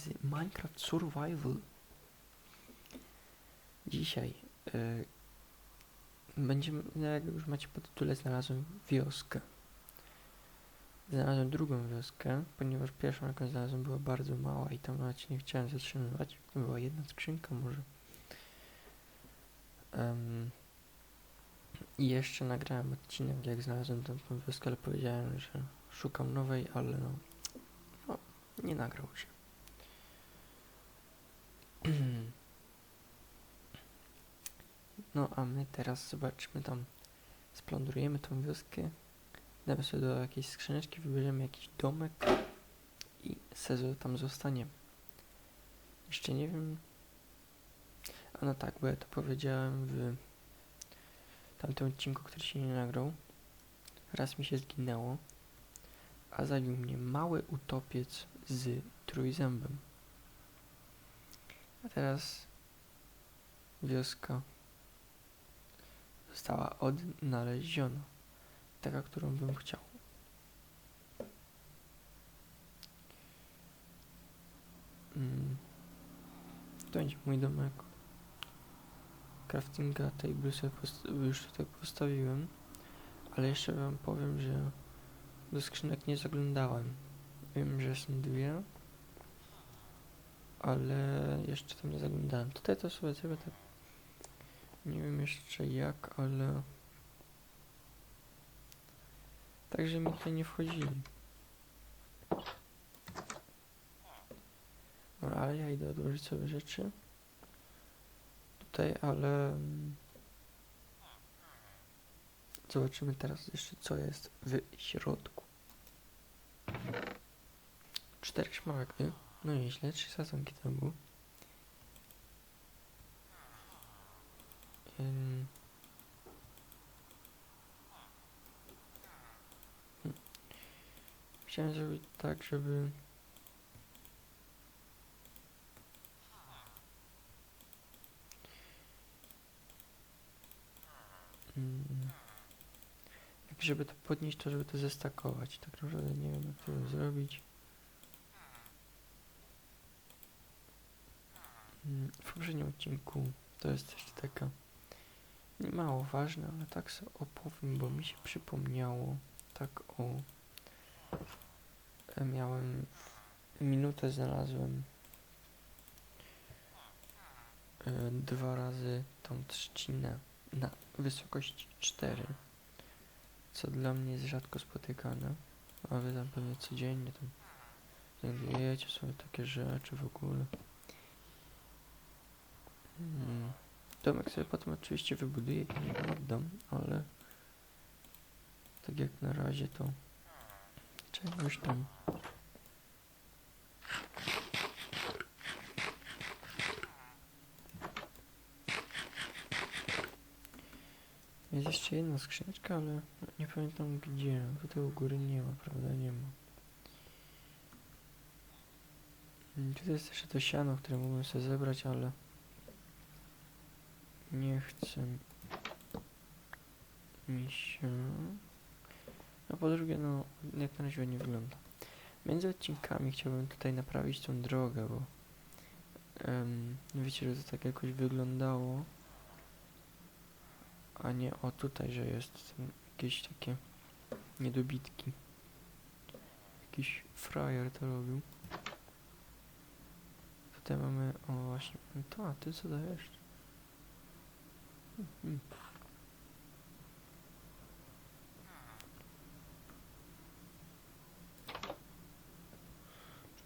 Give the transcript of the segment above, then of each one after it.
z Minecraft Survival. Dzisiaj y, będziemy, no jak już macie po tytule, znalazłem wioskę. Znalazłem drugą wioskę, ponieważ pierwszą jaką znalazłem była bardzo mała i tam nawet nie chciałem zatrzymywać. To była jedna skrzynka może. Em, I jeszcze nagrałem odcinek, jak znalazłem tę wioskę, ale powiedziałem, że szukam nowej, ale no, no nie nagrał się. No a my teraz zobaczmy tam, splądrujemy tą wioskę, damy sobie do jakiejś skrzyneczki, wybierzemy jakiś domek i sezon tam zostanie. Jeszcze nie wiem. A no tak, bo ja to powiedziałem w tamtym odcinku, który się nie nagrał. Raz mi się zginęło, a zabił mnie mały utopiec z trójzębem. A teraz wioska została odnaleziona. Taka, którą bym chciał. Mm. To będzie mój domek. Craftinga sobie post- już tutaj postawiłem. Ale jeszcze wam powiem, że do skrzynek nie zaglądałem. Wiem, że są dwie. Ale jeszcze tam nie zaglądałem. Tutaj to sobie zrobię tak. Nie wiem jeszcze jak, ale. Także mi tutaj nie wchodzili. Dobra, ale ja idę odłożyć sobie rzeczy. Tutaj, ale... mm, Zobaczymy teraz jeszcze, co jest w środku. Cztery szmaragdy. No nieźle, trzy było. Ym. Hmm. Chciałem zrobić tak, żeby... Jak żeby to podnieść, to żeby to zestakować. Tak naprawdę nie wiem, jak to zrobić. W poprzednim odcinku to jest jeszcze taka nie mało ważne, ale tak sobie opowiem, bo mi się przypomniało tak o e, miałem minutę znalazłem e, dwa razy tą trzcinę na wysokości 4 co dla mnie jest rzadko spotykane a wy tam pewnie codziennie tam znajdujecie sobie takie rzeczy w ogóle mm. Domek sobie potem oczywiście wybuduję i oddam, ale tak jak na razie to czegoś tam. Jest jeszcze jedna skrzyneczka, ale nie pamiętam gdzie. Tutaj u góry nie ma, prawda? Nie ma. Mm, Tutaj jest jeszcze to siano, które mógłbym sobie zebrać, ale nie chcę mi się. A po drugie, no, jak na razie nie wygląda. Między odcinkami chciałbym tutaj naprawić tą drogę, bo em, wiecie, że to tak jakoś wyglądało. A nie o tutaj, że jest jakieś takie niedobitki. Jakiś frajer to robił. Tutaj mamy, o właśnie, to, a ty co dajesz?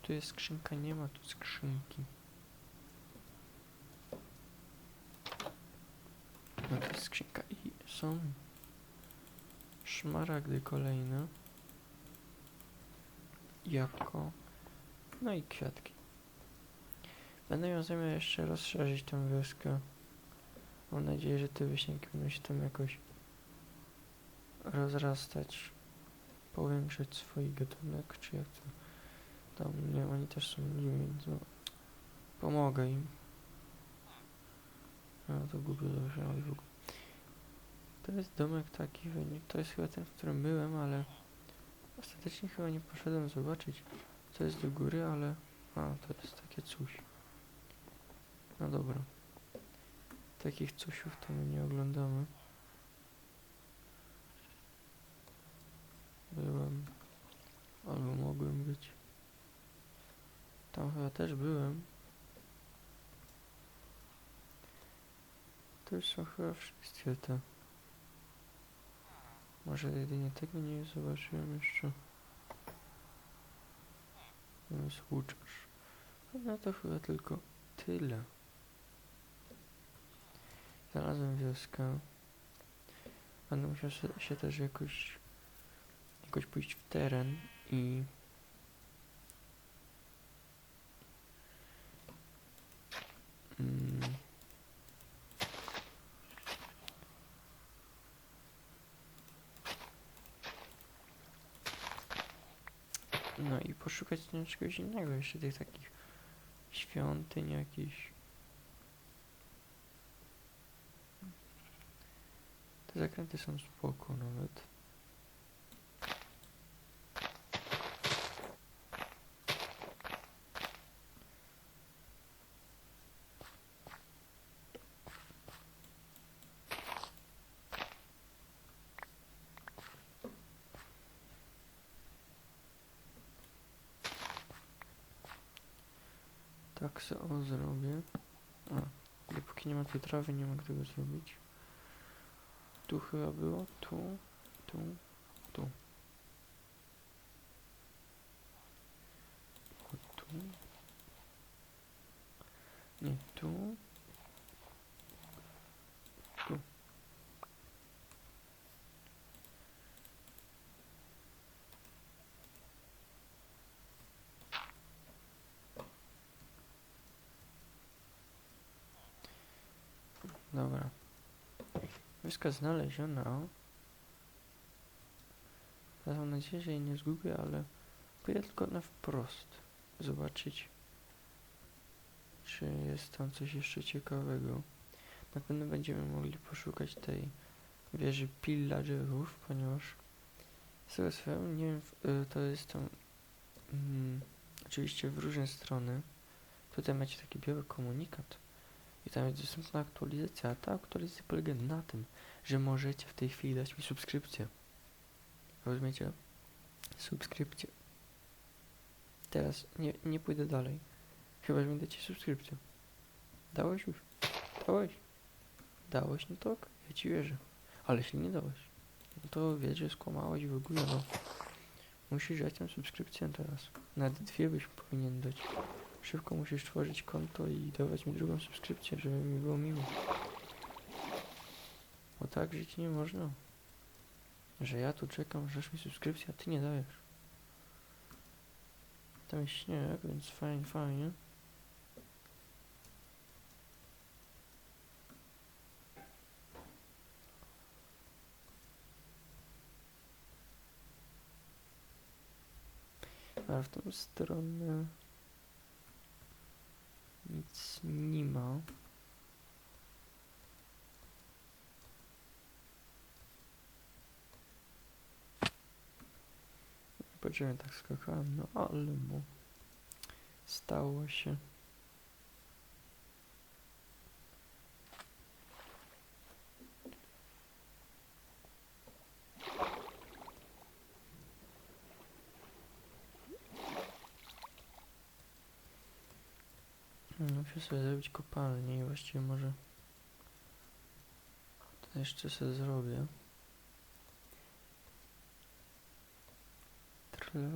Tu jest skrzynka, nie ma tu skrzynki. No to jest skrzynka i są szmaragdy kolejne. Jabłko. No i kwiatki. Będę miał zamiar jeszcze rozszerzyć tę wioskę. Mam nadzieję, że te wieśniaki będą się tam jakoś rozrastać, powiększać swój gatunek, czy jak to tam, nie oni też są ludźmi, więc no, pomogę im. No to głupio i w ogóle. To jest domek taki, to jest chyba ten, w którym byłem, ale ostatecznie chyba nie poszedłem zobaczyć, co jest do góry, ale A, to jest takie coś. No dobra. Takich cosiów to my nie oglądamy. Byłem. Albo mogłem być. Tam chyba też byłem. To już są chyba wszystkie te. Może jedynie tego nie zobaczyłem jeszcze. Jest łuczarz. No to chyba tylko tyle. Znalazłem wioskę. Będę musiał się, się też jakoś jakoś pójść w teren i mm, no i poszukać czegoś innego, jeszcze tych takich świątyń jakichś. Te zakręty są spoko nawet. Tak se o zrobię. A, dopóki nie ma tej trawy, nie mogę tego zrobić. Tu chyba było, tu, tu, tu. Tu. Nie, tu. Tu. Dobra. Wioska znaleziona. Teraz mam nadzieję, że jej nie zgubię, ale pójdę tylko na wprost. Zobaczyć, czy jest tam coś jeszcze ciekawego. Na pewno będziemy mogli poszukać tej wieży pillagerów, ponieważ z tego nie wiem, y, to jest tam mm, oczywiście w różne strony. Tutaj macie taki biały komunikat. I tam jest dostępna aktualizacja, a ta aktualizacja polega na tym, że możecie w tej chwili dać mi subskrypcję. Rozumiecie? Subskrypcję. Teraz nie, nie pójdę dalej. Chyba, że mi dacie subskrypcję. Dałeś już? Dałeś? Dałeś? No to ok, ja ci wierzę. Ale jeśli nie dałeś, no to wiedz, że skłamałeś w ogóle, no. Musisz dać tam subskrypcję teraz. Nawet dwie byś powinien dać. Szybko musisz tworzyć konto i dawać mi drugą subskrypcję, żeby mi było miło. Bo tak żyć nie można. Że ja tu czekam, że mi subskrypcję, a ty nie dajesz. Tam jest śnieg, więc fajnie, fajnie. A w tą stronę nic nie ma. Poczekaj, tak skakałem, no ale mu stało się. No, Muszę sobie zrobić kopalnię i właściwie może to jeszcze sobie zrobię. tra la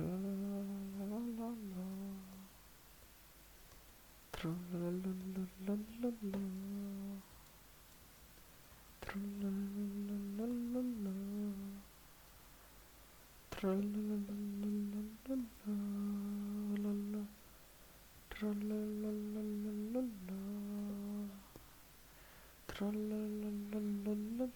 la la la la la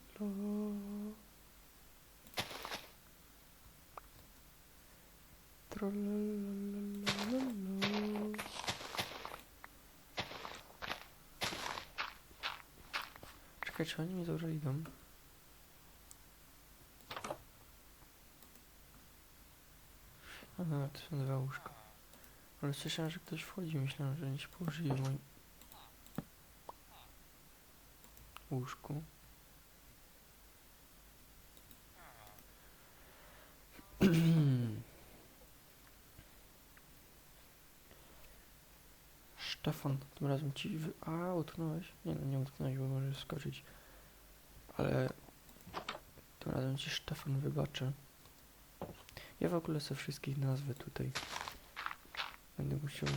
Czekaj, czy oni mi dobrze idą? Aha, to są dwa łóżka. Ale słyszałem, że ktoś wchodzi. Myślałem, że nie się położyli w moim łóżku. Stefan, tym razem ci wy... A, utknąłeś? Nie no, nie utknąłeś, bo możesz skoczyć. Ale... Tym razem ci Stefan wybaczę. Ja w ogóle sobie wszystkich nazwę tutaj. Będę musiał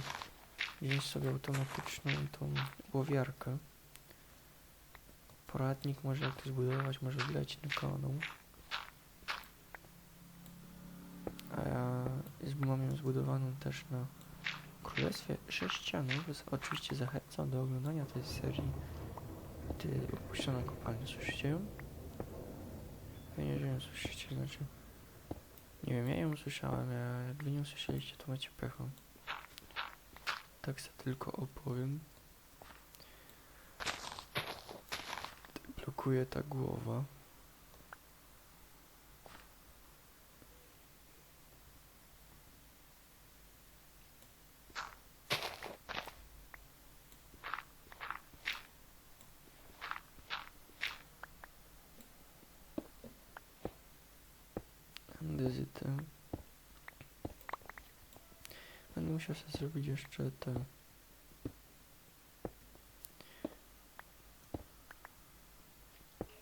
wziąć sobie automatyczną tą łowiarkę. Poradnik może jak to zbudować, może wleć na kanał. A ja mam ją zbudowaną też na Królestwie Sześcianów. Oczywiście zachęcam do oglądania tej serii. Ty opuszczona kopalnia, słyszycie ją? Pewnie, że ją słyszycie, znaczy... Nie wiem, ja ją słyszałem, a jak wy nie usłyszeliście, to macie pecha. Tak se tylko opowiem. Blokuje ta głowa. Musiał sobie zrobić jeszcze te...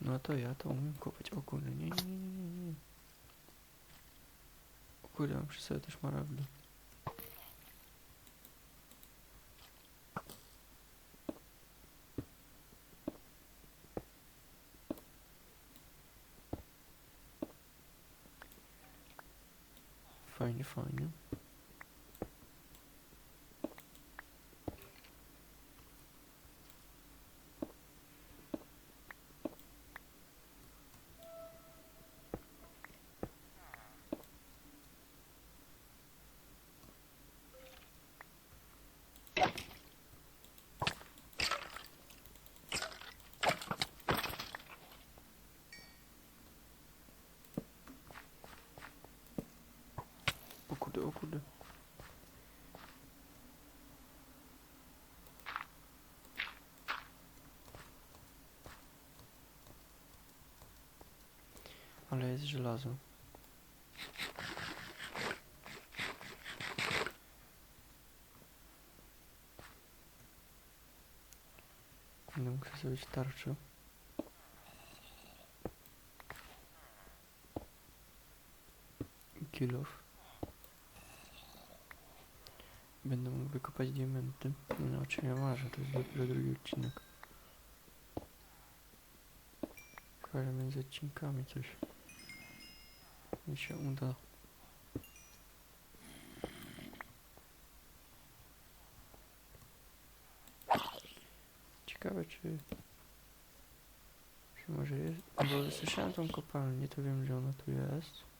No to ja to umiem kopać. O kurde, nie, nie, nie, nie, nie. O kurde, przy sobie też maragdy. Fajnie, fajnie. O kurde, o kurde. Ale jest żelazo. Będę sobie zrobić tarczę. Off. Będę mógł wykopać diamenty. No o czym ja marzę, to jest dopiero drugi odcinek. Kojarzę między odcinkami coś. Mi się uda. Ciekawe czy... Czy może jest... Bo słyszałem tą kopalnię, to wiem, że ona tu jest.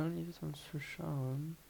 Kopalnię to tam słyszałem. O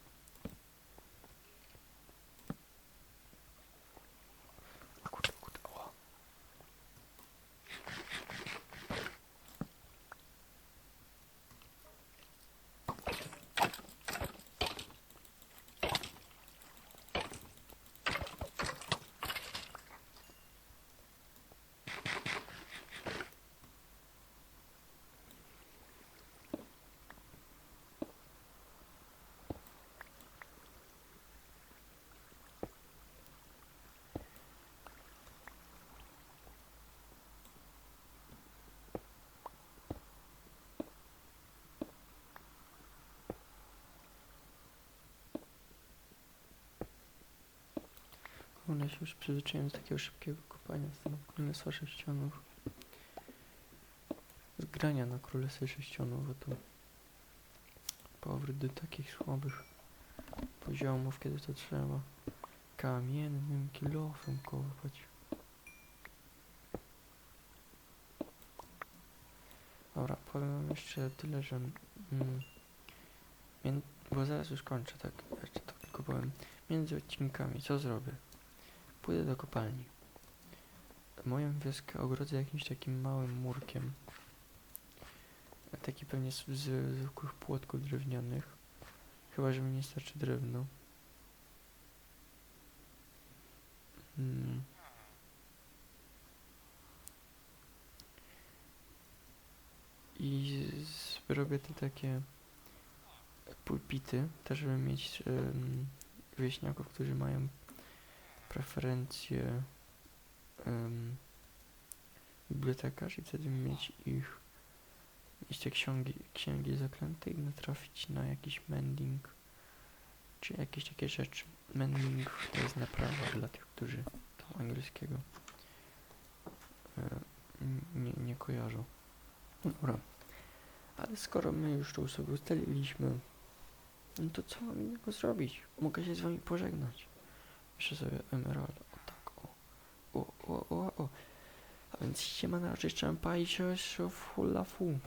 One się już przyzwyczaiłem do takiego szybkiego kopania z tego królestwa sześcionów. Z grania na królestwie sześcionów, bo to powrót do takich słabych poziomów, kiedy to trzeba kamiennym kilofem kopać. Dobra, powiem jeszcze tyle, że mm, bo zaraz już kończę, tak, jeszcze to tylko powiem. Między odcinkami, co zrobię? Pójdę do kopalni. Moją wioskę ogrodzę jakimś takim małym murkiem. Taki pewnie z, zwykłych płotków drewnianych. Chyba, że mi nie starczy drewno. Mm. I z, robię te takie pulpity, też żeby mieć em, wieśniaków, którzy mają preferencje um, bibliotekarzy i wtedy mieć ich mieć te księgi, księgi zaklęte i natrafić na jakiś mending czy jakieś takie rzeczy. Mending to jest naprawa dla tych, którzy tam angielskiego nie, nie kojarzą. Dobra. Ale skoro my już to sobie ustaliliśmy, no to co mam innego zrobić? Mogę się z wami pożegnać. Jeszcze sobie emerald. O tak, o. O, o, o, o. A więc siema na rzeczy, czampa i się w hula fu.